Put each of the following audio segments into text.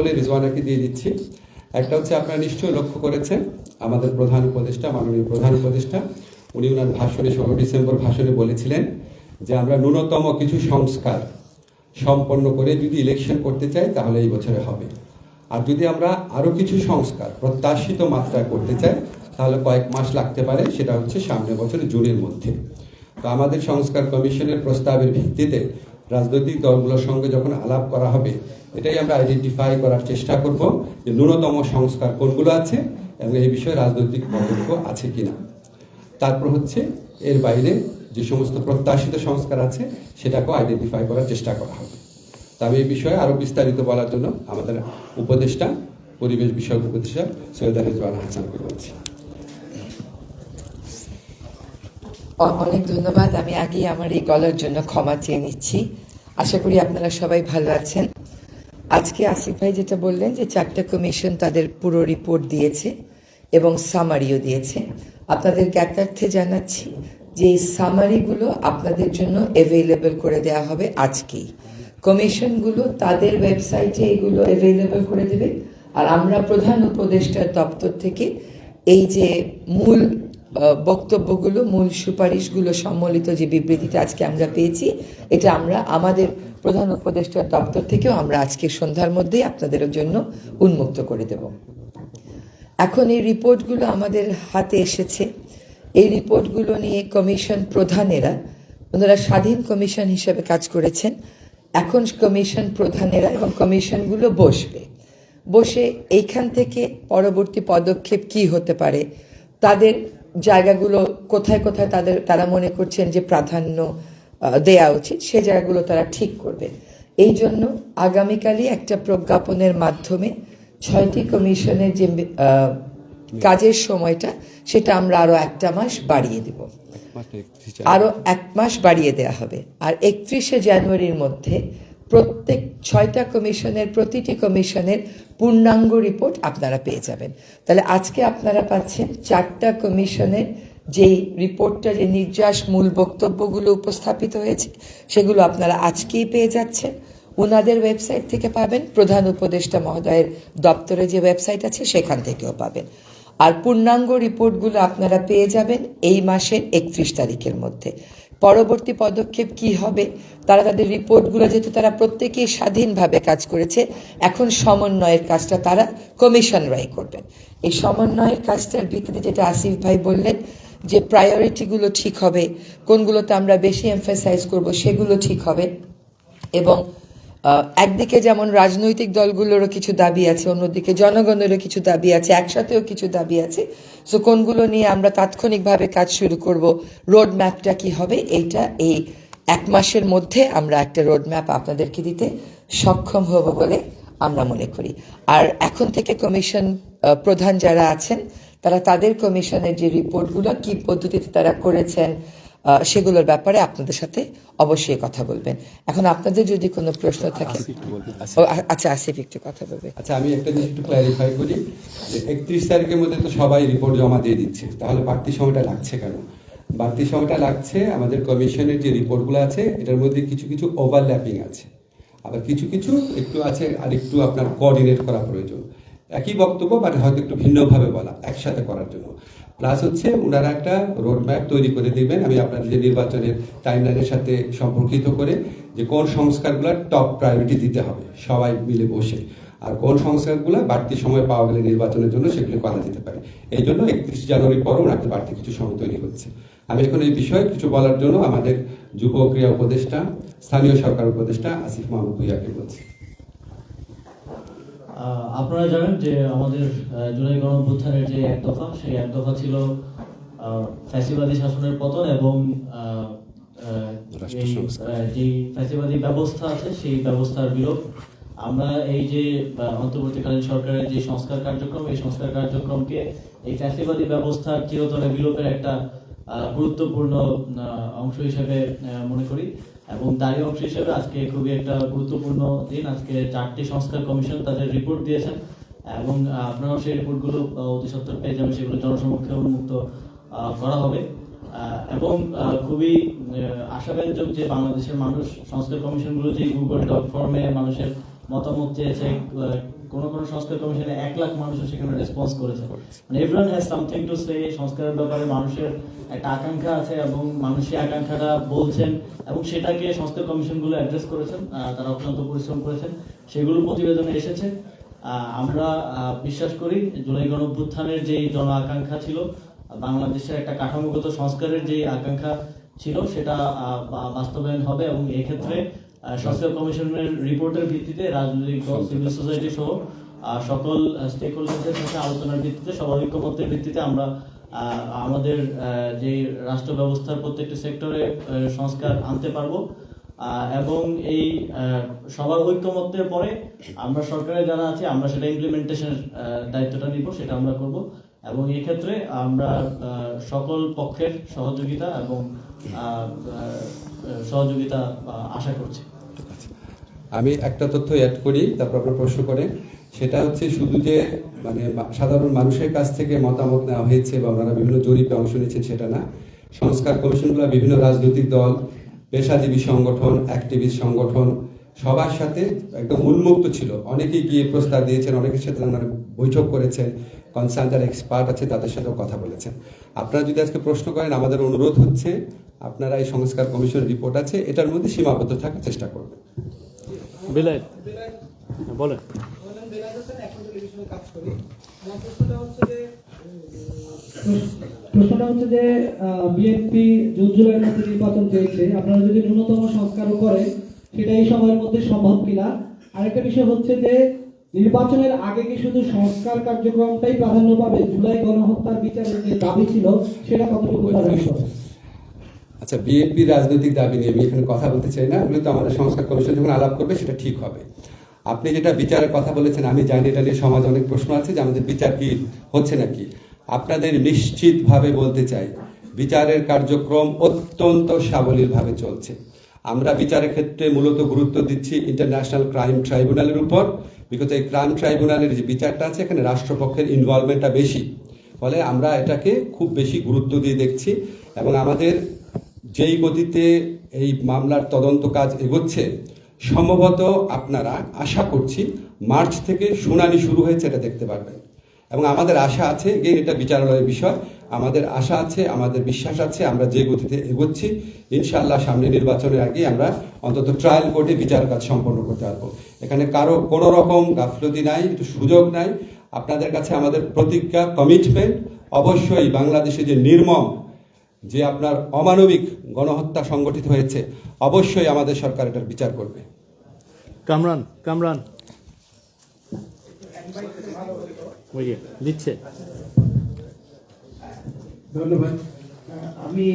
বলে রিজওয়ানাকে দিয়ে দিচ্ছি। একটা হচ্ছে আপনারা নিশ্চয়ই লক্ষ্য করেছেন, আমাদের প্রধান উপদেষ্টা, মাননীয় প্রধান উপদেষ্টা, উনি ওনার ভাষণে ষোলো ডিসেম্বর ভাষণে বলেছিলেন যে আমরা ন্যূনতম কিছু সংস্কার সম্পন্ন করে যদি ইলেকশন করতে চাই, তাহলে এই বছরে হবে। আর যদি আমরা আরও কিছু সংস্কার প্রত্যাশিত মাত্রায় করতে চাই, তাহলে কয়েক মাস লাগতে পারে, সেটা হচ্ছে সামনের বছর জুনের মধ্যে। তো আমাদের সংস্কার কমিশনের প্রস্তাবের ভিত্তিতে রাজনৈতিক দলগুলোর সঙ্গে যখন আলাপ করা হবে এটাই আমরা আইডেন্টিফাই করার চেষ্টা করব যে ন্যূনতম সংস্কার কোনগুলো আছে এবং এই বিষয়ে রাজনৈতিক মতৈক্য আছে কি না তারপর হচ্ছে এর বাইরে যে সমস্ত প্রত্যাশিত সংস্কার আছে সেটাকেও আইডেন্টিফাই করার চেষ্টা করা হবে। তবে এই বিষয়ে আরও বিস্তারিত বলার জন্য আমাদের উপদেষ্টা, পরিবেশ বিষয়ক উপদেষ্টা সৈয়দ রেজওয়ান হাসানকে বলছি। অনেক ধন্যবাদ। আমি আগেই আমার এই গলার জন্য ক্ষমা চেয়ে নিচ্ছি। আশা করি আপনারা সবাই ভালো আছেন। আজকে আসিফ ভাই যেটা বললেন যে চারটা কমিশন তাদের পুরো রিপোর্ট দিয়েছে এবং সামারিও দিয়েছে। আপনাদের জ্ঞাতার্থে জানাচ্ছি যে এই সামারিগুলো আপনাদের জন্য অ্যাভেলেবল করে দেওয়া হবে আজকেই। কমিশনগুলো তাদের ওয়েবসাইটে এগুলো অ্যাভেলেবেল করে দেবে। আর আমরা প্রধান উপদেষ্টার দপ্তর থেকে এই যে মূল বক্তব্যগুলো, মূল সুপারিশগুলো সম্মিলিত যে বিবৃতিটা আজকে আমরা পেয়েছি, এটা আমরা আমাদের প্রধান উপদেষ্টার দপ্তর থেকেও আমরা আজকে সন্ধ্যার মধ্যেই আপনাদের জন্য উন্মুক্ত করে দেব। এখন এই রিপোর্টগুলো আমাদের হাতে এসেছে। এই রিপোর্টগুলো নিয়ে কমিশন প্রধানেরা, ওনারা স্বাধীন কমিশন হিসেবে কাজ করেছেন। এখন কমিশন প্রধানেরা এবং কমিশনগুলো বসবে। বসে এইখান থেকে পরবর্তী পদক্ষেপ কি হতে পারে, তাদের জায়গাগুলো কোথায় কোথায় তাদের তারা মনে করছেন যে প্রাধান্য দেয়া উচিত সে জায়গাগুলো তারা ঠিক করবে। এই জন্য আগামীকালই একটা প্রজ্ঞাপনের মাধ্যমে ছয়টি কমিশনের যে কাজের সময়টা সেটা আমরা আরও একটা মাস বাড়িয়ে দেব। আরও এক মাস বাড়িয়ে দেওয়া হবে। আর একত্রিশে জানুয়ারির মধ্যে প্রত্যেক ছয়টা কমিশনের, প্রতিটি কমিশনের পূর্ণাঙ্গ রিপোর্ট আপনারা পেয়ে যাবেন। তাহলে আজকে আপনারা পাচ্ছেন চারটা কমিশনের যেই রিপোর্টটা, যে নির্যাস মূল বক্তব্যগুলো উপস্থাপিত হয়েছে, সেগুলো আপনারা আজকেই পেয়ে যাচ্ছেন। ওনাদের ওয়েবসাইট থেকে পাবেন, প্রধান উপদেষ্টা মহোদয়ের দপ্তরে যে ওয়েবসাইট আছে সেখান থেকেও পাবেন। আর পূর্ণাঙ্গ রিপোর্টগুলো আপনারা পেয়ে যাবেন এই মাসের একত্রিশ তারিখের মধ্যে। পরবর্তী পদক্ষেপ কি হবে? তারা তাদের রিপোর্টগুলো যেহেতু তারা প্রত্যেকেই স্বাধীনভাবে কাজ করেছে, এখন সমন্বয়ের কাজটা তারা কমিশন রায় করবেন। এই সমন্বয়ের কাজটার ভিত্তিতে যেটা আসিফ ভাই বললেন, যে প্রায়োরিটিগুলো ঠিক হবে, কোনগুলোতে আমরা বেশি এমফাসাইজ করব সেগুলো ঠিক হবে এবং একদিকে যেমন রাজনৈতিক দলগুলোরও কিছু দাবি আছে, অন্যদিকে জনগণেরও কিছু দাবি আছে, একসাথেও কিছু দাবি আছে। সো কোনগুলো নিয়ে আমরা তাৎক্ষণিকভাবে কাজ শুরু করব রোড ম্যাপটা কি হবে, এইটা এই এক মাসের মধ্যে আমরা একটা রোড ম্যাপ আপনাদেরকে দিতে সক্ষম হব বলে আমরা মনে করি। আর এখন থেকে কমিশন প্রধান যারা আছেন, তারা তাদের কমিশনের যে রিপোর্টগুলো কি পদ্ধতিতে তারা করেছেন সেগুলোর ব্যাপারে আপনাদের সাথে অবশ্যই কথা বলবেন। এখন আপনাদের যদি কোনো প্রশ্ন থাকে আচ্ছা আসিফ একটু কথা বলবে। আচ্ছা আমি একটা জিনিস একটু ক্ল্যারিফাই করি। যে একত্রিশ তারিখের মধ্যে তো সবাই রিপোর্ট জমা দিয়ে দিচ্ছে। তাহলে বাড়তি সময়টা লাগছে কেন? বাড়তি সময়টা লাগছে আমাদের কমিশনের যে রিপোর্টগুলো আছে এটার মধ্যে কিছু কিছু ওভারল্যাপিং আছে। আবার কিছু কিছু একটু আছে আর একটু আপনার কোঅর্ডিনেট করা প্রয়োজন। একই বক্তব্য বাট হয়তো একটু ভিন্নভাবে বলা, একসাথে করার জন্য। প্লাস হচ্ছে ওনারা একটা রোড ম্যাপ তৈরি করে দিবেন। আমি আপনাদের যে নির্বাচনের টাইমলাইনের সাথে সম্পর্কিত করে যে কোন সংস্কারগুলো টপ প্রায়োরিটি দিতে হবে, সবাই মিলে বসে। আর কোন সংস্কারগুলো বাড়তি সময় পাওয়া গেলে নির্বাচনের জন্য সেগুলো করা যেতে পারে। এই জন্য একত্রিশ জানুয়ারির পরও ওনাকে বাড়তি কিছু সময় তৈরি হচ্ছে। আমি এখন এই বিষয়ে কিছু বলার জন্য আমাদের যুব ক্রিয়া উপদেষ্টা, স্থানীয় সরকার উপদেষ্টা আসিফ মাহমুদ ভুইয়াকে বলছি। আপনারা জানেন যে আমাদের জুলাই গণঅভ্যুত্থানের যে এক দফা সেই এক দফা ছিল ফ্যাসিবাদী শাসনের পতন এবং যে ফ্যাসিবাদী ব্যবস্থা আছে সেই ব্যবস্থার বিলোপ আমরা এই যে অন্তর্বর্তীকালীন সরকারের যে সংস্কার কার্যক্রম এই সংস্কার কার্যক্রমকে এই ফ্যাসিবাদী ব্যবস্থার চিরতরে বিলোপের একটা আহ, গুরুত্বপূর্ণ অংশ হিসেবে মনে করি। এবং তারই অংশ হিসেবে আজকে খুবই একটা গুরুত্বপূর্ণ দিন। আজকে চারটি সংস্কার কমিশন তাদের রিপোর্ট দিয়েছেন এবং আপনারাও সেই রিপোর্টগুলো অতি সত্তর পেয়ে যাবেন সেগুলো জনসমক্ষে উন্মুক্ত করা হবে। এবং খুবই আশাব্যঞ্জক যে বাংলাদেশের মানুষ সংস্কার কমিশনগুলো যে গুগল ডট ফর্মে মানুষের মতামত চেয়েছে কোন কোন সংস্কার কমিশনে এক লাখ মানুষও সেখানে রেসপন্স করেছে। মানে everyone has something to say সংস্কারের ব্যাপারে মানুষের একটা আকাঙ্ক্ষা আছে এবং মানুষ সেই আকাঙ্ক্ষাটা বলছেন এবং সেটাকে সংস্কার কমিশনগুলো অ্যাড্রেস করেছেন তারা অত্যন্ত পরিশ্রম করেছেন। সেগুলো প্রতিবেদনে এসেছে। আমরা বিশ্বাস করি জুলাই গণ অভ্যুত্থানের যে জন আকাঙ্ক্ষা ছিল, বাংলাদেশের একটা কাঠামোগত সংস্কারের যে আকাঙ্ক্ষা ছিল, সেটা বাস্তবায়ন হবে এবং এক্ষেত্রে সংস্কার কমিশনের রিপোর্টের ভিত্তিতে রাজনৈতিক দল সিভিল সোসাইটি সহ সকল স্টেক হোল্ডারদের সাথে আলোচনার ভিত্তিতে সবার ঐক্যমত্যের ভিত্তিতে আমরা আমাদের যে রাষ্ট্র ব্যবস্থার প্রত্যেকটি সেক্টরে সংস্কার আনতে পারব। এবং এই সবার ঐক্যমত্যের পরে আমরা সরকারে যারা আছে আমরা সেটা ইমপ্লিমেন্টেশনের দায়িত্বটা নিব সেটা আমরা করব। এবং এই ক্ষেত্রে আমরা সকল পক্ষের সহযোগিতা এবং সহযোগিতা আশা করছি। আমি একটা তথ্য অ্যাড করি, তারপর আপনার প্রশ্ন করেন। সেটা হচ্ছে শুধু যে মানে সাধারণ মানুষের কাছ থেকে মতামত নেওয়া হয়েছে বা ওনারা বিভিন্ন জরিপে অংশ নিয়েছেন সেটা না। সংস্কার কমিশনগুলো বিভিন্ন রাজনৈতিক দল, পেশাজীবী সংগঠন অ্যাক্টিভিস্ট সংগঠন, সবার সাথে একদম উন্মুক্ত ছিল। অনেকেই গিয়ে প্রস্তাব দিয়েছেন, অনেকের সাথে ওনারা বৈঠক করেছেন কনসার্ন যারা এক্সপার্ট আছে, তাদের সাথেও কথা বলেছেন। আপনারা যদি আজকে প্রশ্ন করেন, আমাদের অনুরোধ হচ্ছে আপনারা এই সংস্কার কমিশন রিপোর্ট আছে এটার মধ্যে সীমাবদ্ধ থাকার চেষ্টা করবেন। বিলাইত বলেন বললেন বেলায়েত হোসেন এখন টেলিভিশনে কাজ করি আমার প্রশ্নটা হচ্ছে যে প্রশ্নটা হচ্ছে যে বিএনপি জুন জুলাইয়ের মধ্যে নির্বাচন চেয়েছে আপনারা যদি ন্যূনতম সংস্কারও করে সেটা এই সময়ের মধ্যে সম্ভব কিনা? আরেকটা বিষয় হচ্ছে যে নির্বাচনের আগে কি শুধু সংস্কার কার্যক্রমটাই প্রাধান্য পাবে? জুলাই গণহত্যার বিচারের যে দাবি ছিল সেটা কতটুকু প্রাধান্য পাবে? আচ্ছা বিএনপি রাজনৈতিক দাবি নিয়ে আমি এখানে কথা বলতে চাই না ওগুলো তো আমাদের সংস্কার কমিশন যখন আলাপ করবে সেটা ঠিক হবে। আপনি যেটা বিচারের কথা বলেছেন, আমি জানি এটা নিয়ে সমাজে অনেক প্রশ্ন আছে যে আমাদের বিচার কি, হচ্ছে নাকি? আপনাদের নিশ্চিতভাবে বলতে চাই, বিচারের কার্যক্রম অত্যন্ত সাবলীলভাবে চলছে। আমরা বিচারের ক্ষেত্রে মূলত গুরুত্ব দিচ্ছি ইন্টারন্যাশনাল ক্রাইম ট্রাইব্যুনালের উপর বিকজ এই ক্রাইম ট্রাইব্যুনালের যে বিচারটা আছে, এখানে রাষ্ট্রপক্ষের ইনভলভমেন্টটা বেশি। ফলে আমরা এটাকে খুব বেশি গুরুত্ব দিয়ে দেখছি এবং আমাদের যেই গতিতে এই মামলার তদন্ত কাজ এগোচ্ছে, সম্ভবত আপনারা আশা করছি মার্চ থেকে শুনানি শুরু হয়েছে এটা দেখতে পারবেন। এবং আমাদের আশা আছে গেন এটা বিচারালয়ের বিষয়, আমাদের আশা আছে, আমাদের বিশ্বাস আছে, আমরা যে গতিতে এগোচ্ছি, ইনশাআল্লাহ সামনে নির্বাচনের আগে আমরা অন্তত ট্রায়াল কোর্টে বিচার কাজ সম্পন্ন করতে পারব। এখানে কারও কোনো রকম গাফলতি নাই, একটু সুযোগ নাই। আপনাদের কাছে আমাদের প্রতিজ্ঞা কমিটমেন্ট অবশ্যই বাংলাদেশে যে নির্মম যে আপনার অমানবিক গণহত্যা সংগঠিত হয়েছে অবশ্যই আমাদের সরকার এটার বিচার করবে। কামরান কামরান। দিচ্ছে। ধন্যবাদ। আমি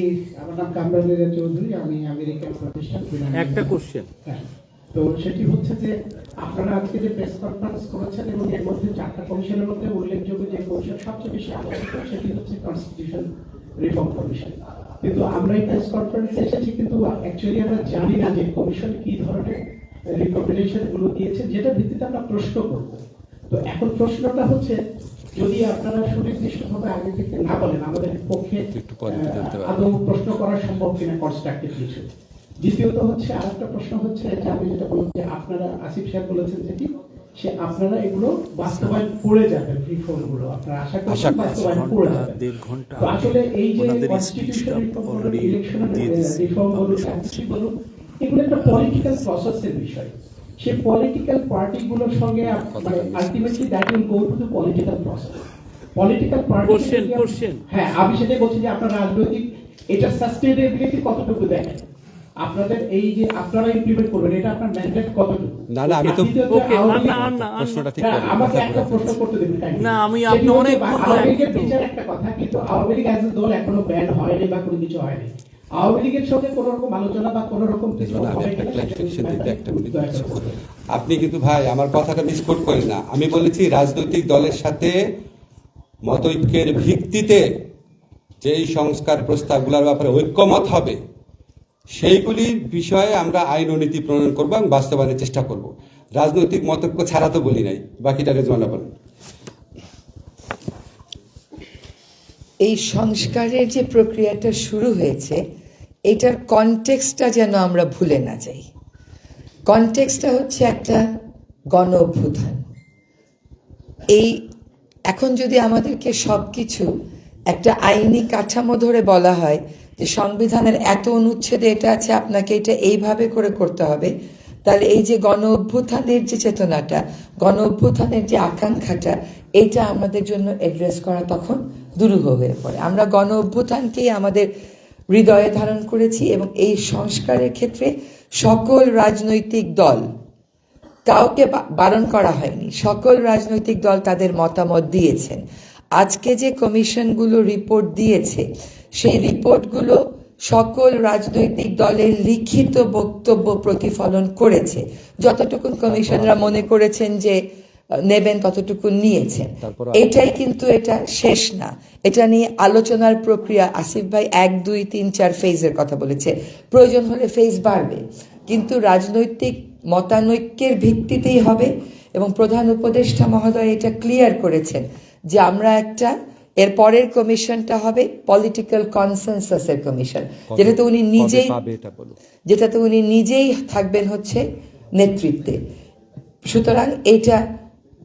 আমার নাম কামরান রেজা চৌধুরী আমি আমেরিকান প্রতিষ্ঠান একটা কোশ্চেন হ্যাঁ। তো সেটি হচ্ছে যে আপনারা আজকে যে প্রেস কনফারেন্স করেছেন এবং এর মধ্যে চারটা কমিশনের মধ্যে উল্লেখযোগ্য যে কমিশন সবচেয়ে বেশি আলোচিত সেটি হচ্ছে কনস্টিটিউশন রিফর্ম কমিশন কিন্তু আমরা এই প্রেস কনফারেন্সে এসেছি কিন্তু অ্যাকচুয়ালি আমরা জানি না যে কমিশন কি ধরনের রিকমেন্ডেশনগুলো দিয়েছে যেটা ভিত্তিতে আমরা প্রশ্ন করব। তো এখন প্রশ্নটা হচ্ছে যদি আপনারা সুনির্দিষ্টভাবে আগে থেকে না বলেন আমাদের পক্ষে আদৌ প্রশ্ন করা সম্ভব কিনা কনস্ট্রাকটিভ কিছু দ্বিতীয়ত হচ্ছে আরেকটা প্রশ্ন হচ্ছে যে আমি যেটা বললাম যে আপনারা আসিফ সাহেব বলেছেন যেটি সে আপনারা এগুলো বাস্তবায়ন করে যাবেন রিফর্ম আপনারা আশা আশা করছেন বাস্তবায়ন করে যাবেন। তো আসলে এই যে কনস্টিটিউশন speech টা রিফর্ম বলুন already ইলেকশন দিয়ে দিয়েছে, রিফর্ম বলুন publish অ্যামনেস্টি বলুন এগুলো একটা পলিটিক্যাল প্রসেসের বিষয়। সেই পলিটিক্যাল পার্টিগুলোর সঙ্গে আপ- মানে ultimately that will go to the political process political party. হ্যাঁ আমি সেটাই বলছি যে আপনার রাজনৈতিক এটা সাস্টেইনেবিলিটি কতটুকু দেখেন? আপনাদের এই যে আপনারা ইমপ্লিমেন্ট করবেন এটা আপনার ম্যান্ডেট কতটুকু? না, না, আমি তো- আর না, না, প্রশ্নটা ঠিক হ্যাঁ, করে আমাকে একটা প্রশ্ন করতে kindly। না, আমি আপনি অনেক বা- আওয়ামী লীগের বিচার একটা কথা কিন্তু আওয়ামী লীগ দল এখনও ব্যান হয়নি বা কোনো কিছু হয়নি। আওয়ামী লীগের সঙ্গে কোনো রকম আলোচনা বা কোনো রকম কিছু আমি একটা কিনা দিতে একটা মিনিট দয়া করে বলবেন। আপনি কিন্তু ভাই আমার কথাটা মিসকোট করেন না। আমি বলেছি রাজনৈতিক দলের সাথে মতৈক্যের ভিত্তিতে যেই সংস্কার প্রস্তাবগুলোর ব্যাপারে ঐক্যমত হবে সেইগুলির বিষয়ে আমরা আইন ও নীতি প্রণয়ন করব এবং বাস্তবায়নের চেষ্টা করব। রাজনৈতিক মতৈক্য ছাড়া তো বলি নাই, বাকিটা রেজওয়ানা বলেন। এই সংস্কারের যে প্রক্রিয়াটা শুরু হয়েছে, এটার কনটেক্সটটা যেন আমরা ভুলে না যাই। কনটেক্সটটা হচ্ছে একটা গণ অভ্যুত্থান এই এখন যদি আমাদেরকে সবকিছু একটা আইনি কাঠামো ধরে বলা হয় যে সংবিধানের এত অনুচ্ছেদে এটা আছে, আপনাকে এটা এইভাবে করে করতে হবে। তাহলে এই যে গণ অভ্যুত্থানের যে চেতনাটা, গণ অভ্যুত্থানের যে আকাঙ্ক্ষাটা এইটা আমাদের জন্য অ্যাড্রেস করা তখন দুরূহ হয়ে পড়ে। আমরা গণ অভ্যুত্থানকেই আমাদের হৃদয়ে ধারণ করেছি এবং এই সংস্কারের ক্ষেত্রে সকল রাজনৈতিক দল কাউকে বারণ করা হয়নি। সকল রাজনৈতিক দল তাদের মতামত দিয়েছেন। আজকে যে কমিশনগুলো রিপোর্ট দিয়েছে সেই রিপোর্টগুলো সকল রাজনৈতিক দলের লিখিত বক্তব্য প্রতিফলন করেছে। যতটুকু কমিশনরা মনে করেছেন যে নেবেন ততটুকু নিয়েছেন। এটাই কিন্তু এটা শেষ না। এটা নিয়ে আলোচনার প্রক্রিয়া আসিফ ভাই এক দুই তিন চার ফেজের কথা বলেছে। প্রয়োজন হলে ফেজ বাড়বে। কিন্তু রাজনৈতিক মতানৈক্যের ভিত্তিতেই হবে এবং প্রধান উপদেষ্টা মহোদয় এটা ক্লিয়ার করেছেন যে আমরা একটা এর পরের কমিশনটা হবে পলিটিক্যাল কনসেনসাসের কমিশন যেটাতে উনি নিজেই যেটাতে উনি নিজেই থাকবেন হচ্ছে নেতৃত্বে। সুতরাং এটা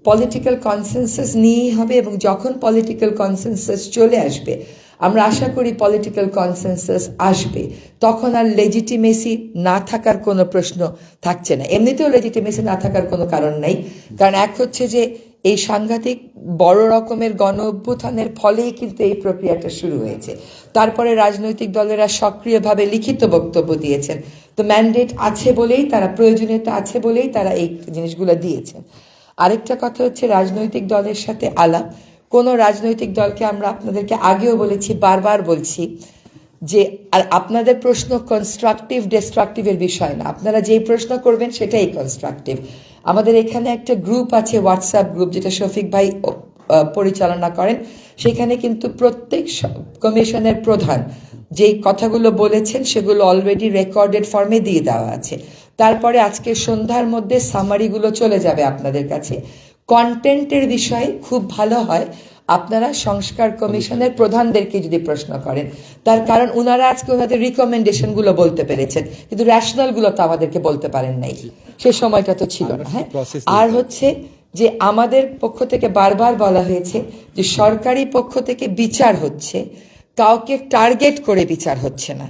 পলিটিক্যাল কনসেনসাস নিয়েই হবে এবং যখন পলিটিক্যাল কনসেনসাস চলে আসবে আমরা আশা করি পলিটিক্যাল কনসেনসাস আসবে তখন আর লেজিটিমেসি না থাকার কোনো প্রশ্ন থাকছে না। এমনিতেও লেজিটিমেসি না থাকার কোনো কারণ নাই। কারণ এক হচ্ছে যে এই সাংঘাতিক বড় রকমের গণ অভ্যুত্থানের ফলেই কিন্তু এই প্রক্রিয়াটা শুরু হয়েছে। তারপরে রাজনৈতিক দলেরা সক্রিয়ভাবে লিখিত বক্তব্য দিয়েছেন। তো ম্যান্ডেট আছে বলেই তারা, প্রয়োজনীয়তা আছে বলেই তারা এই জিনিসগুলো দিয়েছেন। আরেকটা কথা হচ্ছে রাজনৈতিক দলের সাথে আলাপ। কোনো রাজনৈতিক দলকে আমরা আপনাদেরকে আগেও বলেছি, বারবার বলছি যে, আর আপনাদের প্রশ্ন কনস্ট্রাকটিভ ডিস্ট্রাকটিভের বিষয় না। আপনারা যেই প্রশ্ন করবেন সেটাই কনস্ট্রাকটিভ আমাদের এখানে একটা গ্রুপ আছে হোয়াটসঅ্যাপ গ্রুপ যেটা শফিক ভাই পরিচালনা করেন। সেখানে কিন্তু প্রত্যেক কমিশনের প্রধান যেই কথাগুলো বলেছেন, সেগুলো অলরেডি রেকর্ডেড ফর্মে দিয়ে দেওয়া আছে। তারপরে আজকে সন্ধ্যার মধ্যে সামারিগুলো চলে যাবে আপনাদের কাছে। কন্টেন্টের বিষয়ে খুব ভালো হয়। আপনারা সংস্কার কমিশনের প্রধানদেরকে যদি প্রশ্ন করেন তার কারণ ওনারা আজকে ওনাদের রিকমেন্ডেশনগুলো বলতে পেরেছেন কিন্তু র্যাশনালগুলো তো আমাদেরকে বলতে পারেন নাই। সে সময়টা তো ছিল না হ্যাঁ? আর হচ্ছে যে আমাদের পক্ষ থেকে বারবার বলা হয়েছে যে সরকারি পক্ষ থেকে বিচার হচ্ছে কাউকে টার্গেট করে বিচার হচ্ছে না।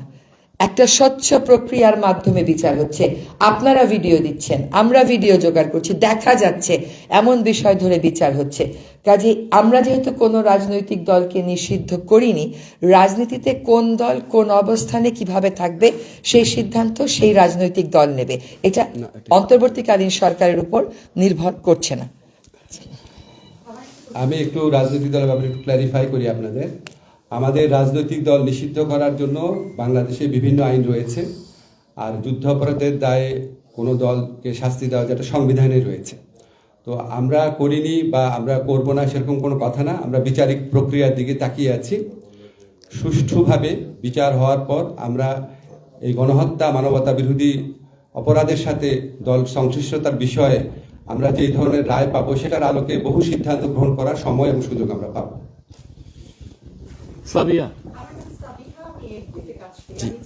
একটা স্বচ্ছ প্রক্রিয়ার মাধ্যমে বিচার হচ্ছে। আপনারা ভিডিও দিচ্ছেন আমরা ভিডিও জোগাড় করছি দেখা যাচ্ছে এমন বিষয় ধরে বিচার হচ্ছে। কাজে আমরা যেহেতু কোনো রাজনৈতিক দলকে নিষিদ্ধ করিনি রাজনীতিতে কোন দল কোন অবস্থানে কীভাবে থাকবে সেই সিদ্ধান্ত সেই রাজনৈতিক দল নেবে। এটা অন্তর্বর্তীকালীন সরকারের উপর নির্ভর করছে না। আমি একটু রাজনৈতিক দলের ব্যাপারে একটু ক্ল্যারিফাই করি আপনাদের। আমাদের রাজনৈতিক দল নিষিদ্ধ করার জন্য বাংলাদেশে বিভিন্ন আইন রয়েছে, আর যুদ্ধাপরাধের দায়ে কোনো দলকে শাস্তি দেওয়া যেটা সংবিধানে রয়েছে। তো আমরা করিনি বা আমরা করব না সেরকম কোনো কথা না, আমরা বিচারিক প্রক্রিয়ার দিকে তাকিয়ে আছি। সুষ্ঠুভাবে বিচার হওয়ার পর আমরা এই গণহত্যা, মানবতা বিরোধী অপরাধের সাথে দল সংশ্লিষ্টতার বিষয়ে আমরা যে ধরনের রায় পাবো সেটার আলোকে বহু সিদ্ধান্ত গ্রহণ করার সময় এবং সুযোগ আমরা পাবো। সাবিয়া আমি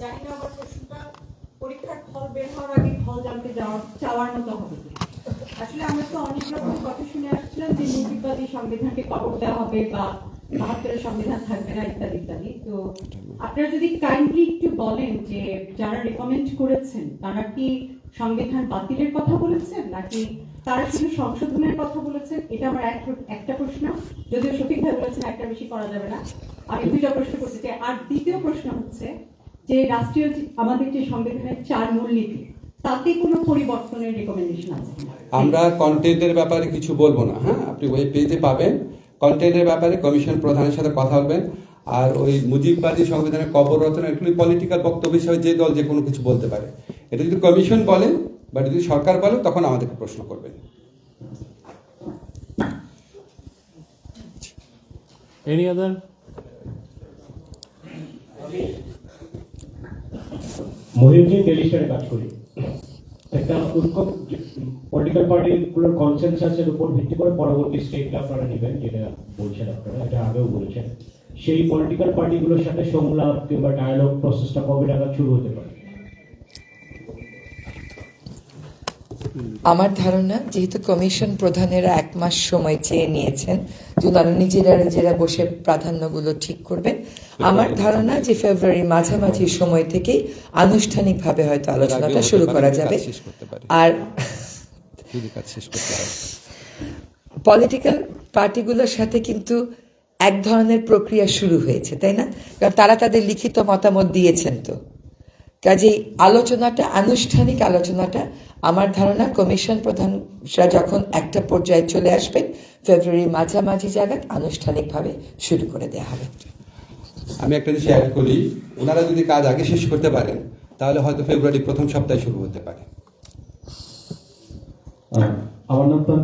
জানি না আমার প্রশ্নটা পরীক্ষার ফল বের হওয়ার আগে ফল জানতে চাওয়ার মতো হবে আসলে আমরা তো অনেক রকম কথা শুনে আসছিলাম যে মুজিববাদী সংবিধানকে কবর দেওয়া হবে বা বাহাত্তরের সংবিধান থাকবে না ইত্যাদি ইত্যাদি। তো আপনারা যদি কাইন্ডলি একটু বলেন যে যারা রেকমেন্ড করেছেন তারা কি সংবিধান বাতিলের কথা বলেছেন নাকি তারা শুধু সংশোধনের কথা বলেছেন, এটা আমার এক একটা প্রশ্ন। যদিও সঠিক ভাবে বলেছেন, একটা বেশি করা যাবে না। আমি দুইটা প্রশ্ন করতে চাই। আর দ্বিতীয় প্রশ্ন হচ্ছে যে রাষ্ট্রীয় আমাদের যে সংবিধানের চার মূলনীতি তাতে কোনো পরিবর্তনের রেকমেন্ডেশন আছে আমরা কন্টেন্টের ব্যাপারে কিছু বলব না হ্যাঁ? আপনি ওই পেজে পাবেন। কন্টেন্টের ব্যাপারে কমিশন প্রধানের সাথে কথা বলবেন। আর ওই মুজিববাদী সংবিধানের কবর রচনা, এগুলি পলিটিক্যাল বক্তব্য হিসেবে যে দল যে কোনো কিছু বলতে পারে। এটা যদি কমিশন বলে বা যদি সরকার বলে তখন আমাদেরকে প্রশ্ন করবেন এনি আদার মহিউদ্দিন টেলিস্টারে কাজ করি। একটা উৎকট পলিটিক্যাল পার্টিগুলোর কনসেনসাসের উপর ভিত্তি করে পরবর্তী স্টেপটা আপনারা নেবেন যেটা বলছেন আপনারা এটা আগেও বলেছেন। সেই পলিটিক্যাল পার্টিগুলোর সাথে সংলাপ কিংবা ডায়ালগ প্রসেসটা কবে নাগাদ শুরু হতে পারে? আমার ধারণা যেহেতু কমিশন প্রধানেরা এক মাস সময় চেয়ে নিয়েছেন যে ওনারা নিজেরা নিজেরা বসে প্রাধান্যগুলো ঠিক করবেন। আমার ধারণা যে ফেব্রুয়ারি মাঝামাঝি সময় থেকেই আনুষ্ঠানিকভাবে হয়তো আলোচনাটা শুরু করা যাবে। আর পলিটিক্যাল পার্টিগুলোর সাথে কিন্তু এক ধরনের প্রক্রিয়া শুরু হয়েছে তাই না? কারণ তারা তাদের লিখিত মতামত দিয়েছেন তো। কাজেই আলোচনাটা আনুষ্ঠানিক আলোচনাটা আমার ধারণা কমিশন প্রধানরা যখন একটা পর্যায়ে চলে আসবেন ফেব্রুয়ারির মাঝামাঝি জায়গায় আনুষ্ঠানিকভাবে শুরু করে দেওয়া হবে। আমি একটা জিনিস অ্যাড করি ওনারা যদি কাজ আগে শেষ করতে পারেন তাহলে হয়তো ফেব্রুয়ারি প্রথম সপ্তাহে শুরু হতে পারে। আমার নাম তো